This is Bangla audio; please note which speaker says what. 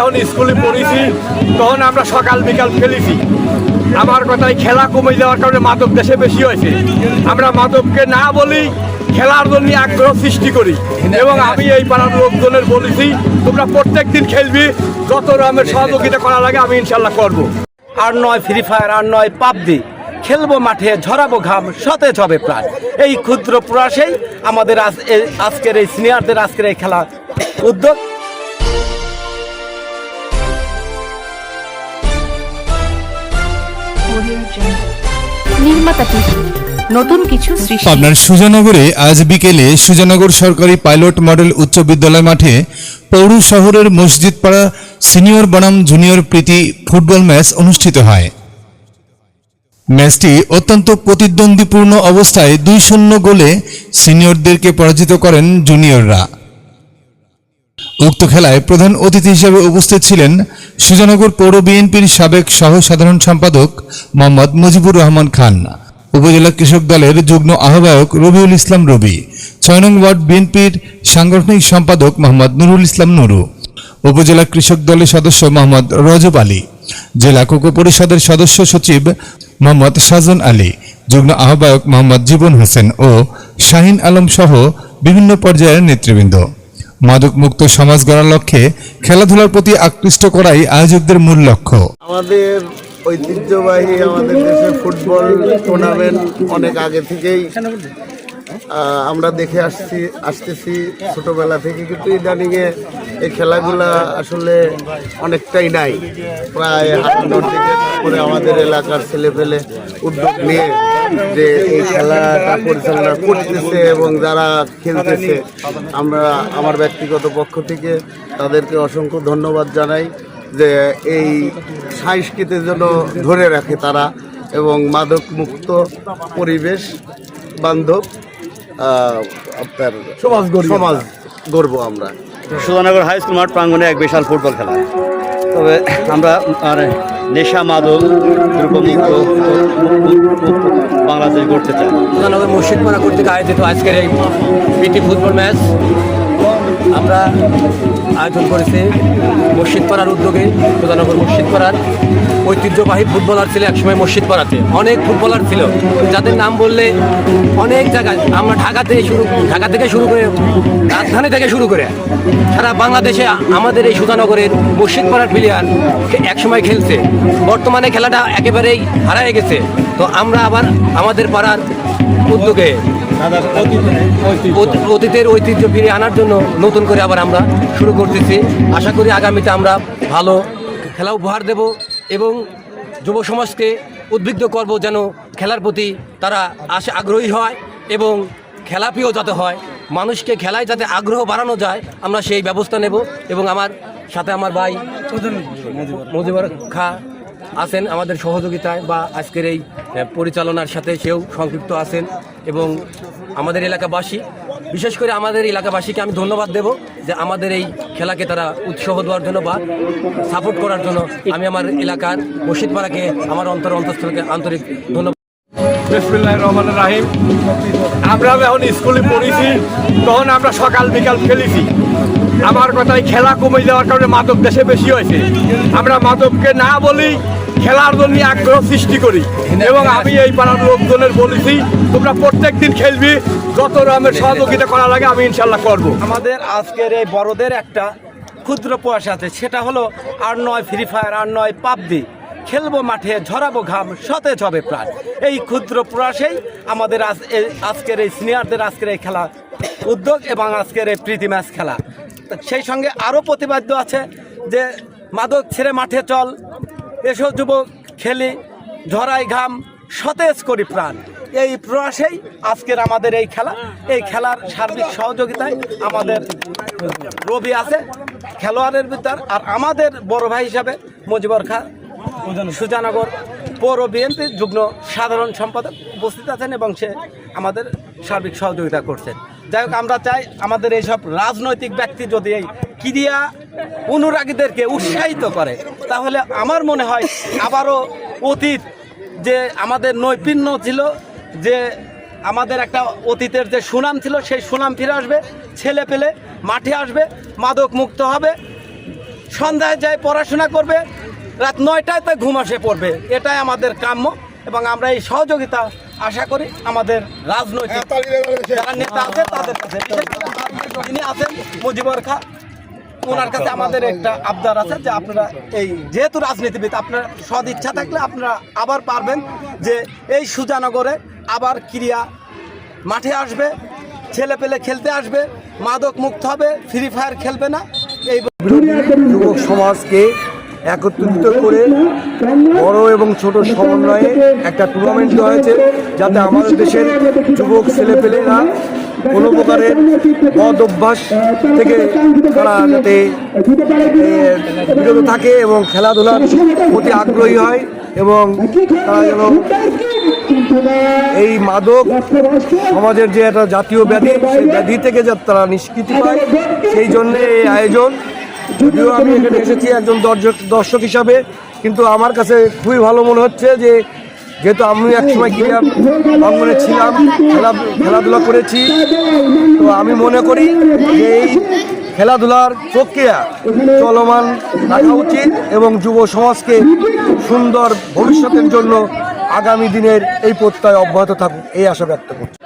Speaker 1: যখন স্কুলে পড়েছি, তখন আমরা সকাল, বিকাল খেলেছি। আমার কথায় খেলা কমে যাওয়ার কারণে মাদক দেশে বেশি হয়েছে। আমরা মাদককে না বলি খেলার জন্য আগ্রহ সৃষ্টি করি। এবং আমি এই পাড়ার লোকজনের বলেছি, তোমরা প্রত্যেক দিন খেলবি, যত রকমের সহযোগিতা করা লাগে আমি ইনশাল্লাহ করব।
Speaker 2: আর নয় ফ্রি ফায়ার আর নয় পাবজি। খেলব মাঠে, ঝরাবো ঘাম, সতেজ হবে প্রাণ। এই ক্ষুদ্র প্রয়াসেই আমাদের আজ- আজকের এই সিনিয়রদের আজকের এই খেলা উদ্যোগ।
Speaker 3: পাবনার সুজানগরে আজ বিকেলে সুজানগর সরকারি পাইলট মডেল উচ্চ বিদ্যালয় মাঠে পৌর শহরের মসজিদ মসজিদপাড়া সিনিয়র বনাম জুনিয়র প্রীতি ফুটবল ম্যাচ অনুষ্ঠিত হয়। ম্যাচটি অত্যন্ত প্রতিদ্বন্দ্বীপূর্ণ অবস্থায় দুই শূন্য গোলে সিনিয়রদেরকে পরাজিত করেন জুনিয়ররা। উক্ত খেলায় প্রধান অতিথি হিসেবে উপস্থিত ছিলেন সুজানগর পৌর বিএনপির সাবেক সহ সাধারণ সম্পাদক মোহাম্মদ মুজিবুর রহমান খান, উপজেলা কৃষক দলের যুগ্ম আহ্বায়ক রবিউল ইসলাম রবি, ছয় নং ওয়ার্ড বিএনপির সাংগঠনিক সম্পাদক মোহাম্মদ নুরুল ইসলাম নুরু, উপজেলা কৃষক দলের সদস্য মোহাম্মদ রজব আলী, জেলা কোকো পরিষদের সদস্য সচিব মোহাম্মদ সাজন আলী, যুগ্ম আহ্বায়ক মোহাম্মদ জীবন হোসেন ও শাহিন আলম সহ বিভিন্ন পর্যায়ের নেতৃবৃন্দ। মাদক মুক্ত সমাজ গড়ার লক্ষ্যে খেলাধুলার প্রতি আকৃষ্ট করাই আয়োজকদের মূল লক্ষ্য।
Speaker 4: আমাদের ঐতিহ্যবাহী আমাদের দেশে ফুটবল টুর্নামেন্ট অনেক আগে থেকেই আমরা দেখে আসছি, আসতেছি ছোটোবেলা থেকে। কিন্তু ইদানিংয়ে এই খেলাগুলা আসলে অনেকটাই নাই। প্রায় দিকে করে আমাদের এলাকার ছেলে পেলে উদ্যোগ নিয়ে যে এই খেলাটা পরিচালনা করতেছে এবং যারা খেলতেছে আমরা আমার ব্যক্তিগত পক্ষ থেকে তাদেরকে অসংখ্য ধন্যবাদ জানাই যে এই সংস্কৃতির জন্য ধরে রাখে তারা এবং মাদক মুক্ত পরিবেশ বান্ধব আহ, আপনার সমাজ সমাজ গড়ব আমরা।
Speaker 5: সুধানগর হাই স্কুল মাঠ প্রাঙ্গণে এক বিশাল ফুটবল খেলা। তবে আমরা মানে নেশা, মাদক, দ্রব্যমুক্ত বাংলাদেশ গড়তে চায়।
Speaker 2: সুজানগর মুর্শিদপাড়া কর্তৃক আয়োজিত আজকের এই প্রীতি ফুটবল ম্যাচ আমরা আয়োজন করেছি মুর্শিদপাড়ার উদ্যোগে, সুজানগর মুর্শিদপাড়ার ঐতিহ্যবাহী ফুটবলার ছিল একসময় মুর্শিদপাড়াতে অনেক ফুটবলার ছিল। যাদের নাম বললে অনেক জায়গায় আমরা ঢাকা থেকে শুরু, ঢাকা থেকে শুরু করে রাজধানী থেকে শুরু করে সারা বাংলাদেশে আমাদের এই সুজানগরের মুর্শিদপাড়ার প্লেয়ার একসময় খেলছে। বর্তমানে খেলাটা একেবারেই হারায় গেছে। তো আমরা আবার আমাদের পাড়ার উদ্যোগে অতীতের ঐতিহ্য। ফিরিয়ে আনার জন্য নতুন করে আবার আমরা শুরু করতেছি। আশা করি আগামীতে আমরা ভালো খেলা উপহার দেব এবং যুব সমাজকে উদ্বুদ্ধ করব যেন খেলার প্রতি তারা আশা আগ্রহী হয় এবং খেলাপিও যাতে হয়, মানুষকে খেলায় যাতে আগ্রহ বাড়ানো যায়, আমরা সেই ব্যবস্থা নেব এবং আমার সাথে আমার ভাই মজিবর খা আছেন আমাদের সহযোগিতায় বা আজকের এই পরিচালনার সাথে সেও সম্পৃক্ত আছেন। এবং আমাদের এলাকাবাসী, বিশেষ করে আমাদের এলাকাবাসীকে আমি ধন্যবাদ দেব যে আমাদের এই খেলাকে তারা উৎসাহ দেওয়ার জন্য বা সাপোর্ট করার জন্য আমি আমার এলাকার মসজিদপাড়াকে আমার অন্তর অন্তঃস্থলকে আন্তরিক ধন্যবাদ।
Speaker 1: রহমান রাহিম। আমরা যখন স্কুলে পড়েছি, তখন আমরা সকাল, বিকাল খেলেছি। আমার কথায় খেলা কমে যাওয়ার কারণে মাদক দেশে বেশি হয়েছে। আমরা মাদককে না বলি খেলার জন্য আগ্রহ সৃষ্টি করি। এবং আমি এই পাড়ার লোকজনের বলেছি, তোমরা প্রত্যেক দিন খেলবি, যত রকমের সহযোগিতা করা লাগে আমি ইনশাল্লাহ করব।
Speaker 2: আমাদের আজকের এই বড়দের একটা ক্ষুদ্র প্রয়াস আছে, সেটা হলো আর নয় ফ্রি ফায়ার আর নয় পাবজি। খেলব মাঠে, ঝরাবো ঘাম, সতেজ হবে প্রাণ। এই ক্ষুদ্র প্রয়াসেই আমাদের আজকের এই সিনিয়রদের আজকের এই খেলা উদ্যোগ এবং আজকের এই প্রীতি ম্যাচ খেলা। সেই সঙ্গে আরও প্রতিবাদ্য আছে যে, মাদক ছেড়ে মাঠে চল এসো যুবক খেলি, ঝরাই ঘাম, সতেজ করি প্রাণ। এই প্রয়াসেই আজকের আমাদের এই খেলা। এই খেলার সার্বিক সহযোগিতায় আমাদের রবি আছে, খেলোয়াড়ের ভিতর। আর আমাদের বড় ভাই হিসাবে মজিবর খা, সুজানগর পৌর বিএনপি যুগ্ম সাধারণ সম্পাদক উপস্থিত আছেন এবং সে আমাদের সার্বিক সহযোগিতা করছেন। যাই হোক, আমরা চাই আমাদের এইসব রাজনৈতিক ব্যক্তি যদি এই ক্রিয়া অনুরাগীদেরকে উৎসাহিত করে। তাহলে আমার মনে হয় আবারও অতীত যে আমাদের নৈপুণ্য ছিল যে আমাদের একটা অতীতের যে সুনাম ছিল সেই সুনাম ফিরে আসবে ছেলে পেলে মাঠে আসবে মাদক মুক্ত হবে সন্ধ্যায় যায় পড়াশোনা করবে রাত নয়টায় তো ঘুম আসে পড়বে। এটাই আমাদের কাম্য এবং আমরা এই সহযোগিতা আশা করি আমাদের রাজনৈতিক যারা নেতা আছে তাদের কাছে। যিনি আছেন মুজিবর খা। ওনার কাছে আমাদের একটা আবদার আছে যে আপনারা এই যেহেতু রাজনীতিবিদ, আপনার সদ ইচ্ছা থাকলে আপনারা আবার পারবেন যে এই সুজানগরে আবার ক্রিয়া মাঠে আসবে ছেলে পেলে খেলতে আসবে, মাদক মুক্ত হবে ফ্রি ফায়ার খেলবে না, এই
Speaker 6: যুবক সমাজকে একত্রিত করে বড় এবং ছোট সমন্বয়ে একটা টুর্নামেন্ট হয়েছে, যাতে আমাদের দেশের যুবক ছেলে ছেলেপেলেরা কোনো প্রকারের মদ অভ্যাস থেকে তারা যাতে বিরত থাকে এবং খেলাধুলার প্রতি আগ্রহী হয় এবং তারা যেন এই মাদক সমাজের যে একটা জাতীয় ব্যাধি, সেই ব্যাধি থেকে যাতে তারা নিষ্কৃতি পায়, সেই জন্য এই আয়োজন। যদিও আমি এখানে এসেছি একজন দর্শক দর্শক হিসাবে, কিন্তু আমার কাছে খুবই ভালো মনে হচ্ছে যে যেহেতু আমি একসময় ক্রীড়া অঙ্গনে ছিলাম, খেলা খেলাধুলা করেছি, তো আমি মনে করি যে এই খেলাধুলার প্রক্রিয়া চলমান রাখা উচিত এবং যুব সমাজকে সুন্দর ভবিষ্যতের জন্য আগামী দিনের এই প্রত্যয় অব্যাহত থাকুক, এই আশা ব্যক্ত করছি।